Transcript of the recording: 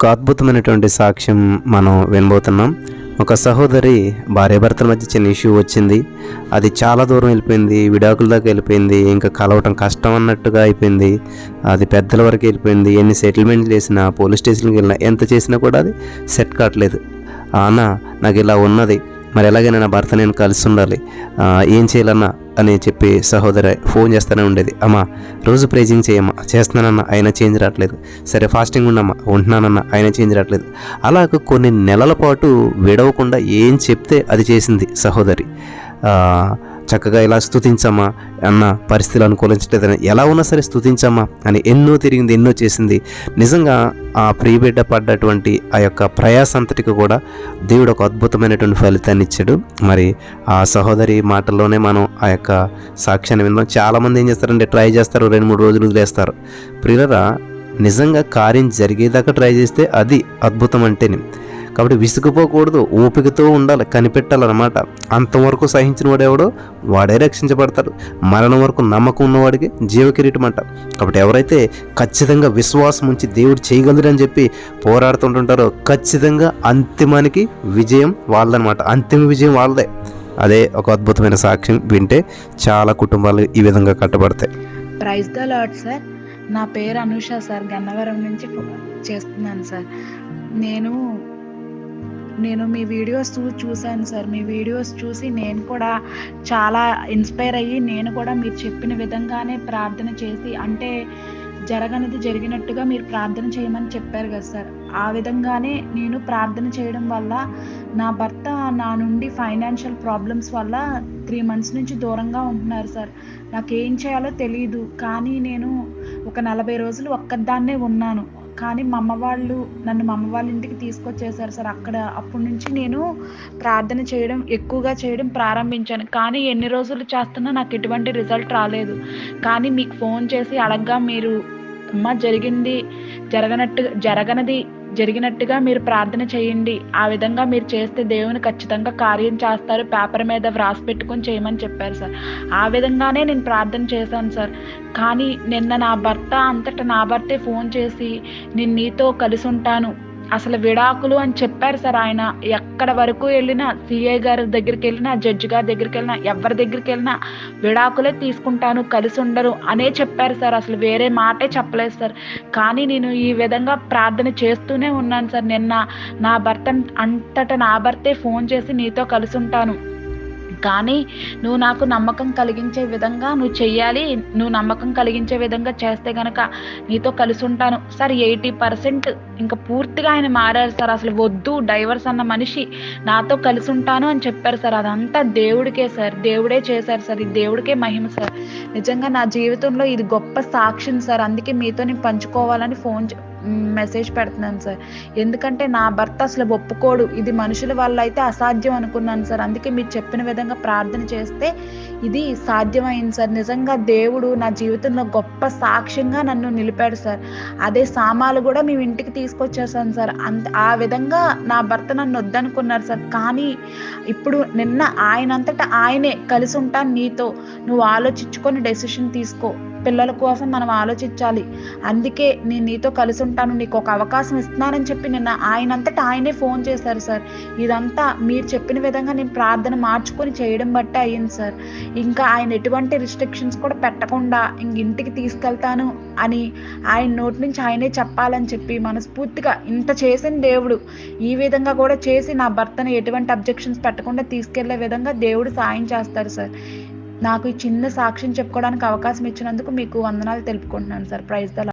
ఒక అద్భుతమైనటువంటి సాక్ష్యం మనం వినబోతున్నాం. ఒక సహోదరి భార్యాభర్తల మధ్య చిన్న ఇష్యూ వచ్చింది. అది చాలా దూరం వెళ్ళిపోయింది విడాకుల దాకా వెళ్ళిపోయింది ఇంకా కలవటం కష్టం అన్నట్టుగా అయిపోయింది. అది పెద్దల వరకు వెళ్ళిపోయింది. ఎన్ని సెటిల్మెంట్లు చేసినా పోలీస్ స్టేషన్కి వెళ్ళినా ఎంత చేసినా కూడా అది సెట్ కావట్లేదు. ఆనా అన్న నాకు ఇలా ఉన్నది. మరి ఎలాగైనా నా భర్త నేను కలిసి ఉండాలి. ఏం చేయాలన్నా అని చెప్పి సహోదరి ఫోన్ చేస్తూనే ఉండేది. అమ్మా రోజు ప్రేజింగ్ చేయమ్మా చేస్తున్నానన్నా ఆయన చేంజ్ రావట్లేదు. సరే ఫాస్టింగ్ ఉండమ్మా ఉంటున్నానన్నా ఆయన చేంజ్ రావట్లేదు. అలాగ కొన్ని నెలల పాటు విడవకుండా ఏం చెప్తే అది చేసింది సహోదరి. చక్కగా ఇలా స్తుతించమ్మా అన్న పరిస్థితులు అనుకూలించలేదని ఎలా ఉన్నా సరే స్తుతించమ్మా అని ఎన్నో తిరిగింది ఎన్నో చేసింది. నిజంగా ఆ ప్రియబిడ్డ పడ్డటువంటి ఆ యొక్క ప్రయాస అంతటికి కూడా దేవుడు ఒక అద్భుతమైనటువంటి ఫలితాన్ని ఇచ్చాడు. మరి ఆ సహోదరి మాటల్లోనే మనం ఆ యొక్క సాక్ష్యాన్ని విందాం. చాలామంది ఏం చేస్తారంటే ట్రై చేస్తారు రెండు మూడు రోజులు వదిలేస్తారు. ప్రియులరా నిజంగా కార్యం జరిగేదాకా ట్రై చేస్తే అది అద్భుతం అంటేనే. కాబట్టి విసుగుపోకూడదు ఓపికతో ఉండాలి కనిపెట్టాలన్నమాట. అంతవరకు సహించిన వాడెవడో వాడే రక్షించబడతాడు. మరణం వరకు నమ్మకం ఉన్నవాడికి జీవకిరీటం అంట కాబట్టి ఎవరైతే ఖచ్చితంగా విశ్వాసం ఉంచి దేవుడు చేయగలరని చెప్పి పోరాడుతుంటుంటారో ఖచ్చితంగా అంతిమానికి విజయం వాళ్ళదనమాట అంతిమ విజయం వాళ్ళదే. అదే ఒక అద్భుతమైన సాక్ష్యం వింటే చాలా కుటుంబాలు ఈ విధంగా కట్టబడతాయి. Praise the Lord sir. నా పేరు అనుష సార్. గన్నవరం నుంచి చేస్తున్నాను సార్. నేను నేను మీ వీడియోస్ చూశాను సార్. మీ వీడియోస్ చూసి నేను కూడా చాలా ఇన్స్పైర్ అయ్యి నేను కూడా మీరు చెప్పిన విధంగానే ప్రార్థన చేసి అంటే జరగనిది జరిగినట్టుగా మీరు ప్రార్థన చేయమని చెప్పారు కదా సార్. ఆ విధంగానే నేను ప్రార్థన చేయడం వల్ల నా భర్త నా నుండి ఫైనాన్షియల్ ప్రాబ్లమ్స్ వల్ల త్రీ మంత్స్ నుంచి దూరంగా ఉంటున్నారు సార్. నాకు ఏం చేయాలో తెలియదు కానీ నేను ఒక నలభై రోజులు ఒక్కదాన్నే ఉన్నాను. కానీ మా అమ్మ వాళ్ళు నన్ను మా అమ్మ వాళ్ళ ఇంటికి తీసుకొచ్చేసారు సార్. అక్కడ అప్పటి నుంచి నేను ప్రార్థన చేయడం ఎక్కువగా చేయడం ప్రారంభించాను. కానీ ఎన్ని రోజులు చేస్తున్నా నాకు ఎటువంటి రిజల్ట్ రాలేదు. కానీ మీకు ఫోన్ చేసి అడగ్గా మీరు అమ్మ జరిగింది జరగనట్టు జరగనది జరిగినట్టుగా మీరు ప్రార్థన చేయండి. ఆ విధంగా మీరు చేస్తే దేవుని ఖచ్చితంగా కార్యం చేస్తారు. పేపర్ మీద వ్రాసి పెట్టుకొని చేయమని చెప్పారు సార్. ఆ విధంగానే నేను ప్రార్థన చేశాను సార్. కానీ నిన్న నా భర్త అంతటా నా భర్తే ఫోన్ చేసి నేను నీతో కలిసి ఉంటాను. అసలు విడాకులు అని చెప్పారు సార్ ఆయన. ఎక్కడ వరకు వెళ్ళినా సిఐ గారి దగ్గరికి వెళ్ళినా జడ్జి గారి దగ్గరికి వెళ్ళినా ఎవరి దగ్గరికి వెళ్ళినా విడాకులే తీసుకుంటాను కలిసి ఉండరు అనే చెప్పారు సార్. అసలు వేరే మాటే చెప్పలేదు సార్. కానీ నేను ఈ విధంగా ప్రార్థన చేస్తూనే ఉన్నాను సార్. నిన్న నా భర్త అంతటా నా భర్తే ఫోన్ చేసి నీతో కలిసి ఉంటాను. కానీ నువ్వు నాకు నమ్మకం కలిగించే విధంగా నువ్వు చెయ్యాలి. నువ్వు నమ్మకం కలిగించే విధంగా చేస్తే గనక నీతో కలిసి ఉంటాను. సార్ ఎయిటీ పర్సెంట్ ఇంకా పూర్తిగా ఆయన మారారు సార్. అసలు వద్దు డైవర్స్ అన్న మనిషి నాతో కలిసి ఉంటాను అని చెప్పారు సార్. అదంతా దేవుడికే సార్. దేవుడే చేశారు సార్. ఇది దేవుడికే మహిమ సార్. నిజంగా నా జీవితంలో ఇది గొప్ప సాక్ష్యం సార్. అందుకే మీతో నేను పంచుకోవాలని ఫోన్ చే- మెసేజ్ పెడుతున్నాను సార్. ఎందుకంటే నా భర్త అసలు ఒప్పుకోడు. ఇది మనుషుల వల్ల అయితే అసాధ్యం అనుకున్నాను సార్. అందుకే మీరు చెప్పిన విధంగా ప్రార్థన చేస్తే ఇది సాధ్యమైంది సార్. నిజంగా దేవుడు నా జీవితంలో గొప్ప సాక్ష్యంగా నన్ను నిలిపాడు సార్. అదే సామాలు కూడా మేము ఇంటికి తీసుకొచ్చేసాను సార్. అంత ఆ విధంగా నా భర్త నన్ను వద్దనుకున్నారు సార్. కానీ ఇప్పుడు నిన్న ఆయనంతటా ఆయనే కలిసి ఉంటాను నీతో. నువ్వు ఆలోచించుకొని డెసిషన్ తీసుకో. పిల్లల కోసం మనం ఆలోచించాలి. అందుకే నేను నీతో కలిసి ఉంటాను నీకు ఒక అవకాశం ఇస్తున్నానని చెప్పి నిన్న ఆయనంతటా ఆయనే ఫోన్ చేశారు సార్. ఇదంతా మీరు చెప్పిన విధంగా నేను ప్రార్థన మార్చుకొని చేయడం బట్టే అయ్యింది సార్. ఇంకా ఆయన ఎటువంటి రిస్ట్రిక్షన్స్ కూడా పెట్టకుండా ఇంక ఇంటికి తీసుకెళ్తాను అని ఆయన నోటి నుంచి ఆయనే చెప్పాలని చెప్పి మనస్ఫూర్తిగా ఇంత చేసిన దేవుడు ఈ విధంగా కూడా చేసి నా భర్తను ఎటువంటి అబ్జెక్షన్స్ పెట్టకుండా తీసుకెళ్ళే విధంగా దేవుడు సాయం చేస్తారు సార్. నాకు ఈ చిన్న సాక్ష్యం చెప్పుకోవడానికి అవకాశం ఇచ్చినందుకు మీకు వందనాలు తెలుపుకుంటున్నాను సార్ ప్రైజ్ ద